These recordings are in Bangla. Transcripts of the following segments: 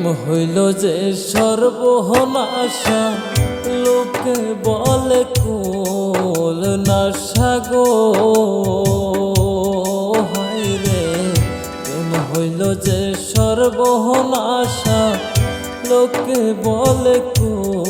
প্রেম হইল যে সর্বনাশা। লোকে বলে, কোল নাশা গো রে, প্রেম হইল যে সর্বনাশা। লোকে বলে, কোল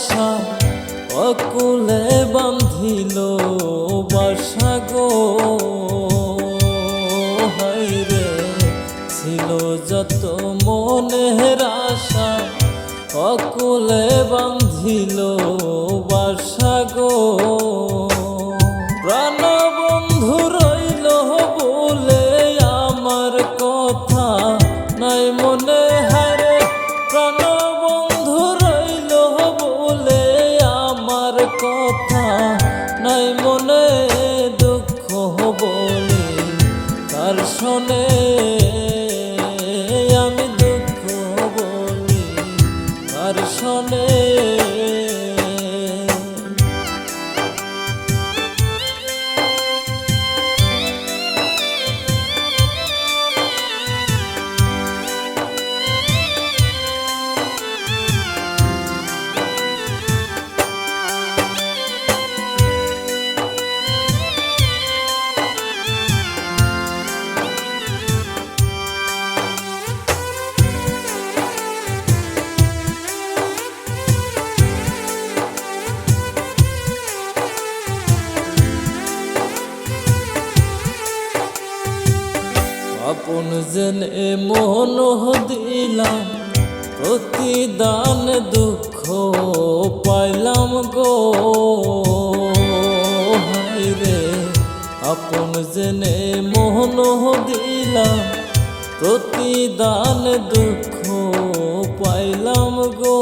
আশা অকুলে বান্ধিল বাসা গো। হাইরে ছিল যত মনে আশা অকুলে বান্ধিল বাসা গো। নিদান দুঃখ পাইলাম গো।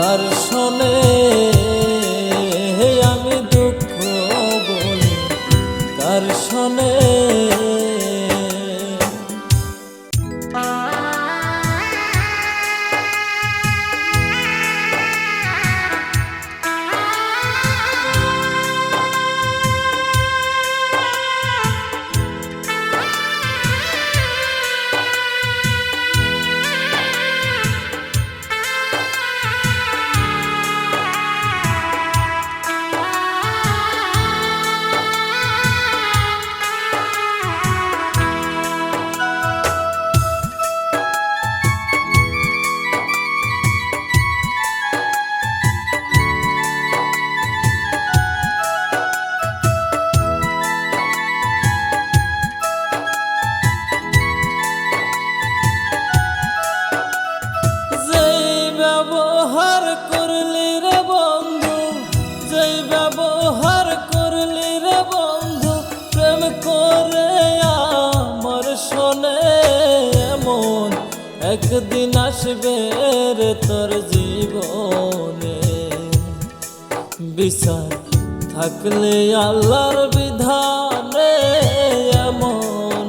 কার থাকলে আল্লাহর বিধানে এমন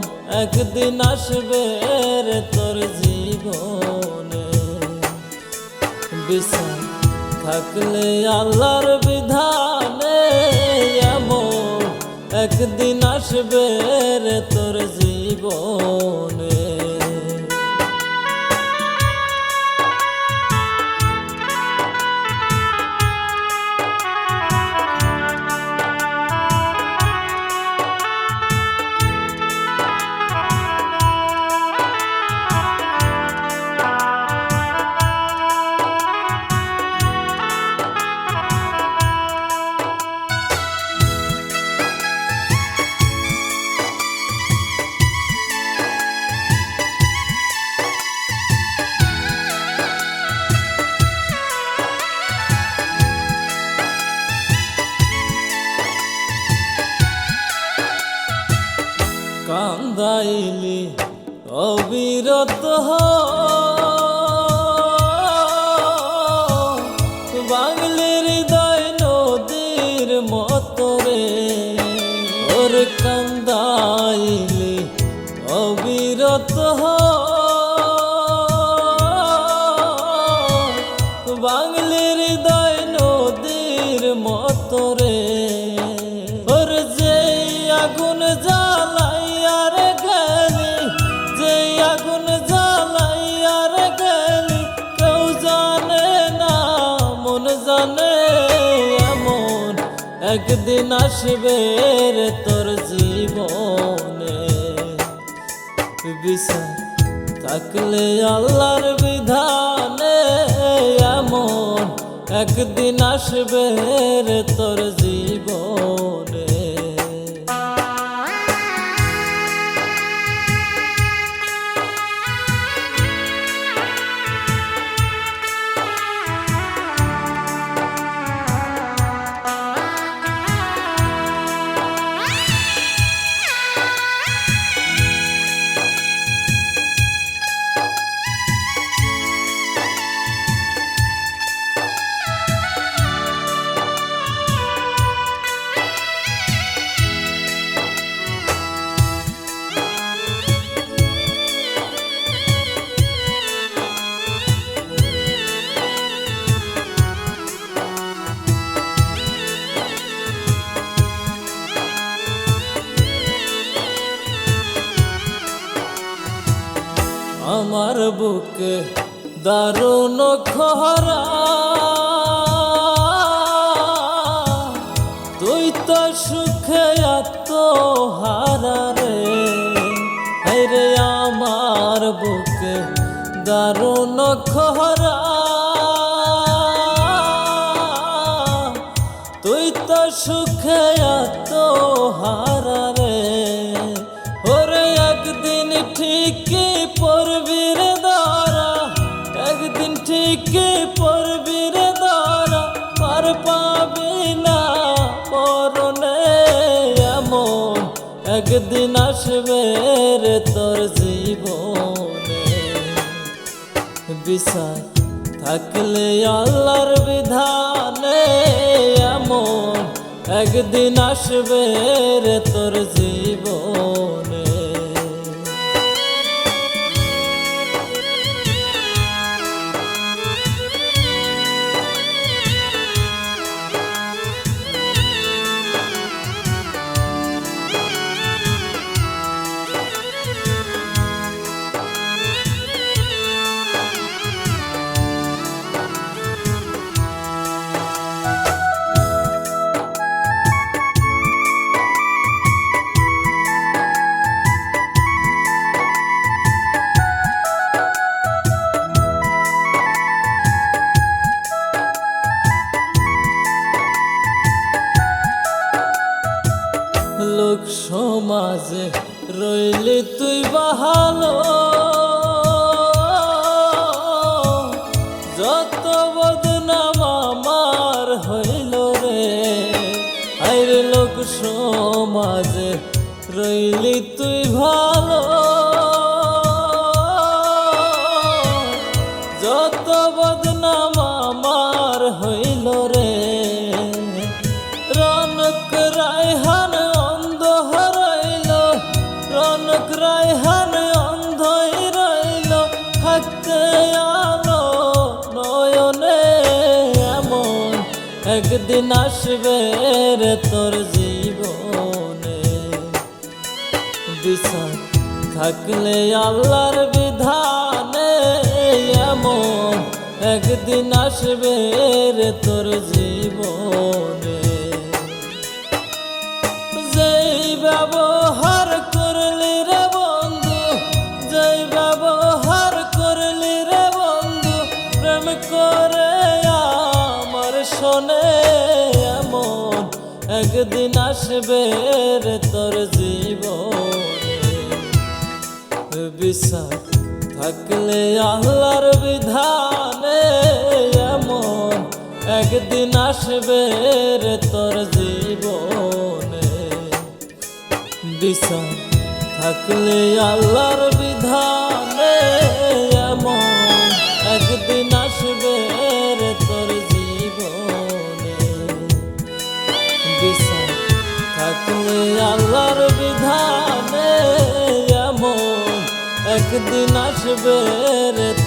একদিন আসবে রে তোর জীবনে। বিচার থাকলে আল্লাহর বিধানে এমন একদিন আসবে রে তোর জীবনে। हो একদিন আসবে রে তোর জীবনে। বিচার থাকলে আল্লাহর বিধানে এমন একদিন আসবে রে তোর জীবনে। আমার বুকে দারুণ খরা। তুই তো সুখে এত হারা রে রে, আমার বুকে দারুণ খরা। একদিন আসবে রে তোর জীবনে। বিশাল থাকলে আল্লাহর বিধানে এমন একদিন আসবে রে তোর জীবনে। রইলে বিচার থাকলে আল্লাহর বিধানে এমন একদিন আসবে রে তোর জীবনে। যেই ব্যবহার করলি রে বন্ধু, যেই ব্যবহার করলি রে বন্ধু, প্রেম করে আমার শোনে এমন একদিন আসবে রে তোর জীবনে। বিশ্বাস থাকলে আল্লাহর বিধানে এমন একদিন আসবে রে তোর জীবনে। বিশাল থাকলে আল্লাহর বিধানে একদিন আসবে রে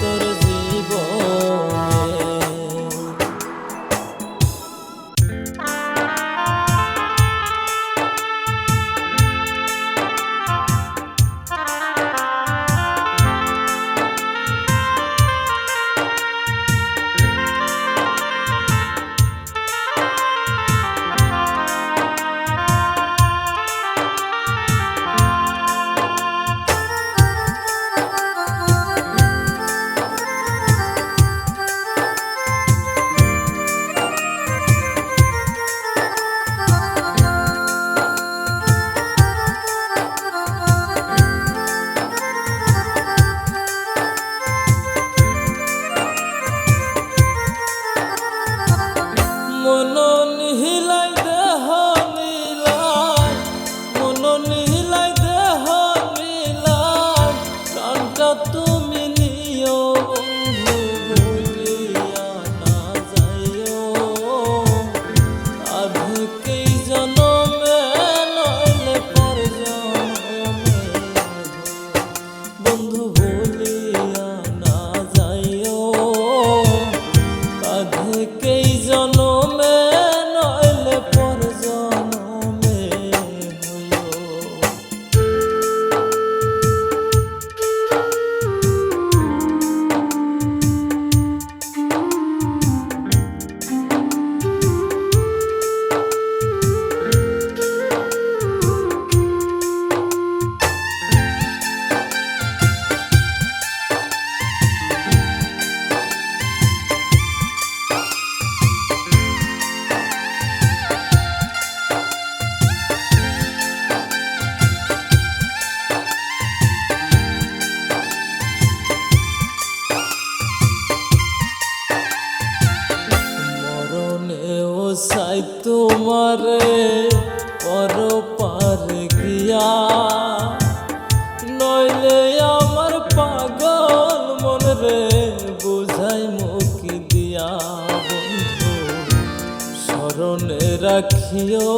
রাখিও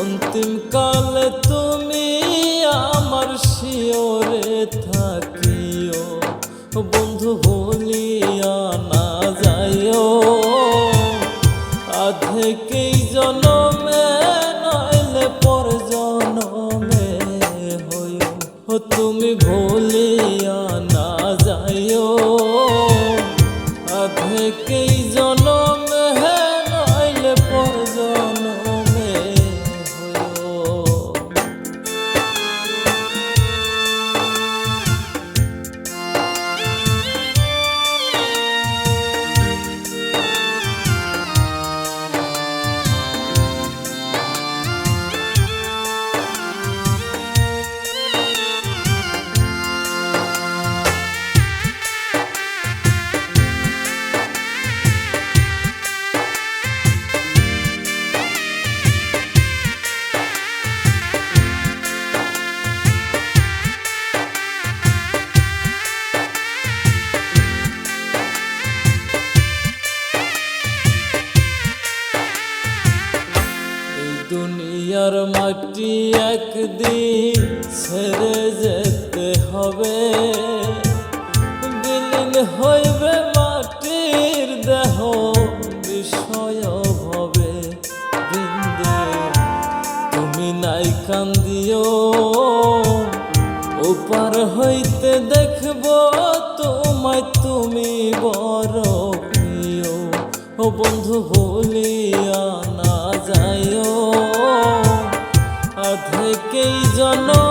অন্তিম কালে তুমি আমার শিওরে থাকিও। বন্ধু বলিয়া না যাইও। আধেকেই জনমে, নাইলে পর জনমে হইও। তুমি ভুলিয়া না যাইও। কান্দিও ওপার হইতে দেখব তোমায় তুমি বড় প্রিয়। ও বন্ধু, ভুলিয়া না যাইও। আধেকেই জন্য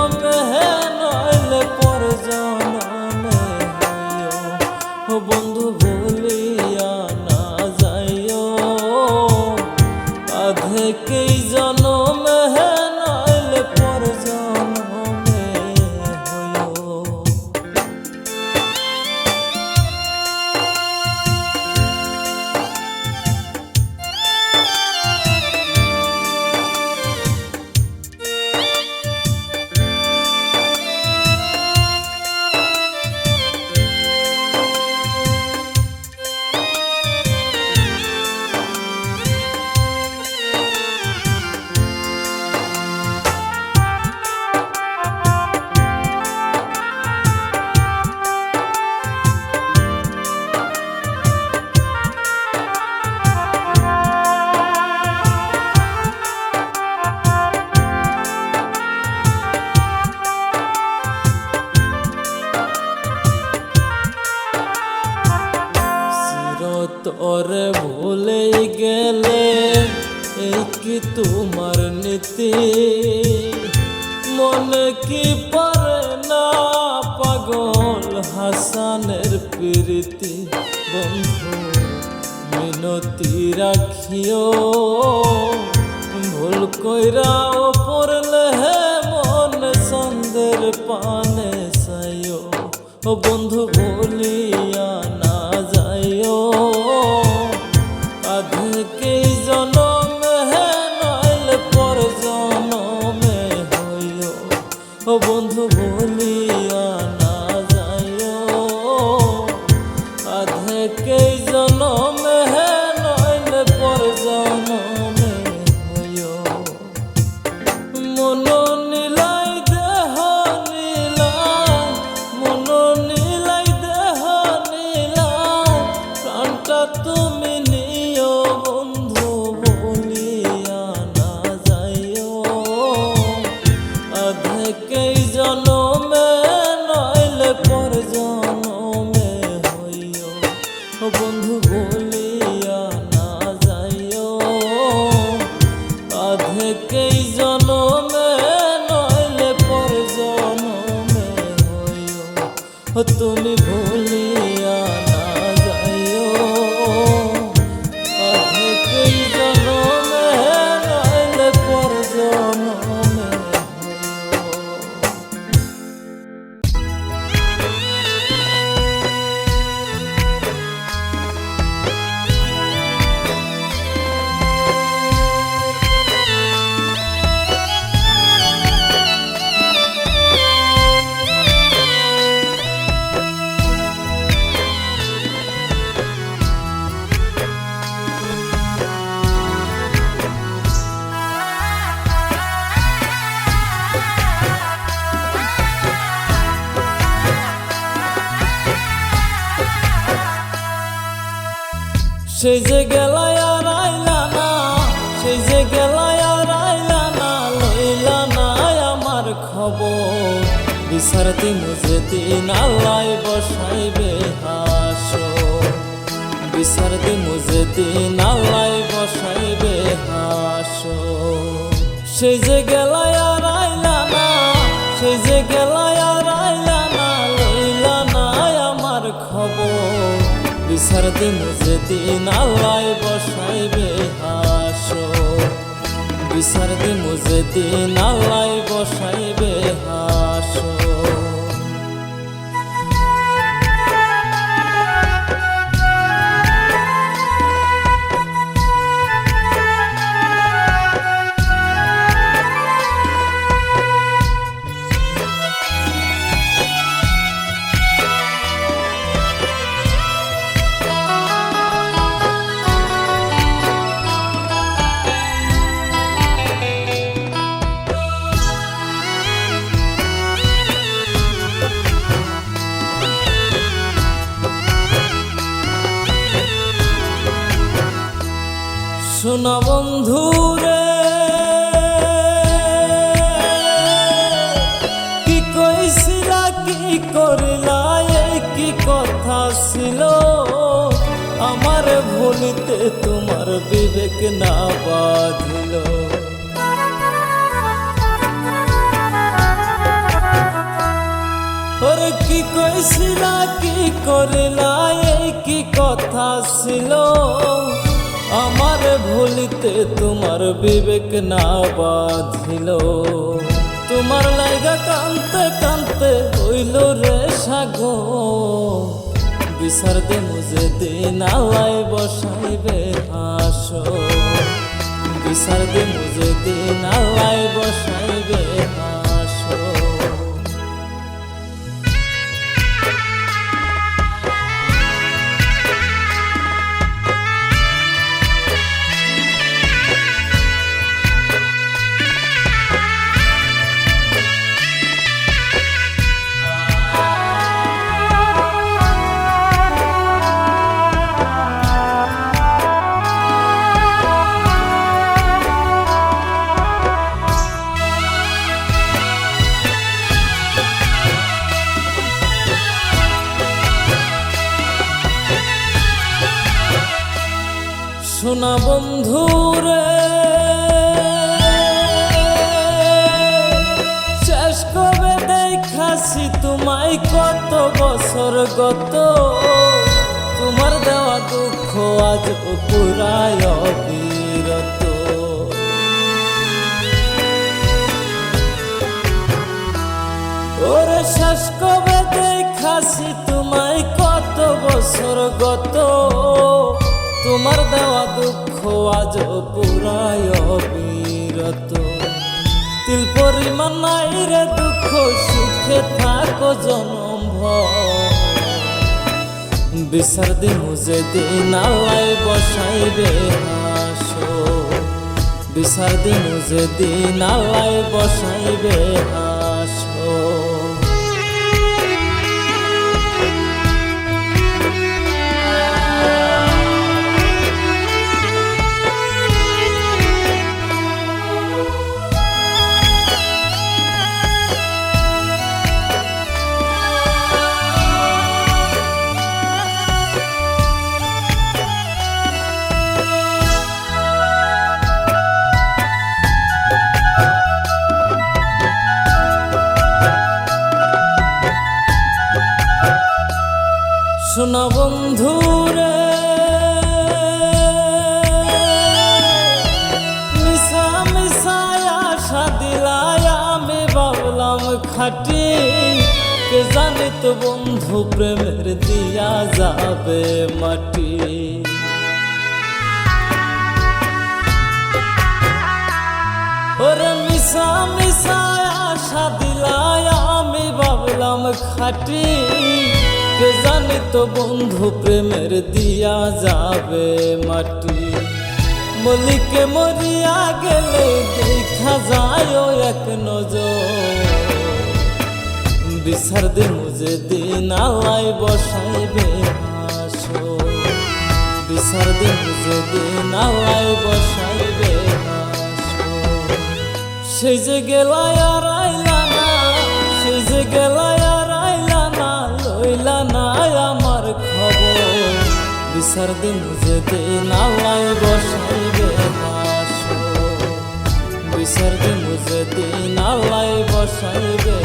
বন্ধু মিনতি রাখিও। ভুল কইরা পড়লে হে মন সন্দের পানে সাইও ও বন্ধু বলিয়া সেই যে গেলায় আর আইলা না, সেই যে গেলায় আর আইলা না, লইলা না আমার খবর। বিচারতে মুজে দিন আল্লাহ বসাইবে হাসো বিচারতে মুজে দিন আল্লাহ বসাইবে হাসো সেই গেলায় বিচারতে মুজে দিন আল্লাহ বসাইবে হাসো বিচারতে মুজে দিন আল্লাহ বসাইবে হাসো বন্ধু কি কইছিলা, কি করিলা কি কথা ছিল? আমার ভুলিতে তোমার বিবেক না বাঁধিল। কি কইছিলা, কি করিলা কি কথা ছিল? আমার ভুলিতে তোমার বিবেক না বাঁধিল। তোমার লাইগা কানতে কানতে হইল রে সাগো বিচার দে মুজে দিন আলাই বসাইবে হাসো বিচার দে মুজে দিন আলাই বসাইবে হাসো পুরায় অবিরত ওরে শেষ কবে তোমায় কত বছর গত? তোমার দেওয়া দুঃখ আজ পুরায় অবিরত তিল পরিমাণ নাই রে দুঃখ, সুখে থাকো জনম ভর। বিচার দিন আল্লাহ বসাইবে হাসো বিচার দিন আল্লাহ বসাইবে হাসো খাটি। কে জানে তো বন্ধু প্রেমের দিয়া যাবে মাটি। মলিকে মরিয়া গেলে দেখা যায় এক নজর। বিচার দে মুজে দিন আলাই বসাইবে হাসো দে মুজে দিন আলাই বসাইবে সেই যে গেলায় আর আইলা না, সেই যে গেলা আসার দিন যেদিন আল্লাহ বসাইবে বাসর দিন যেদিন আল্লাহ বসাইবে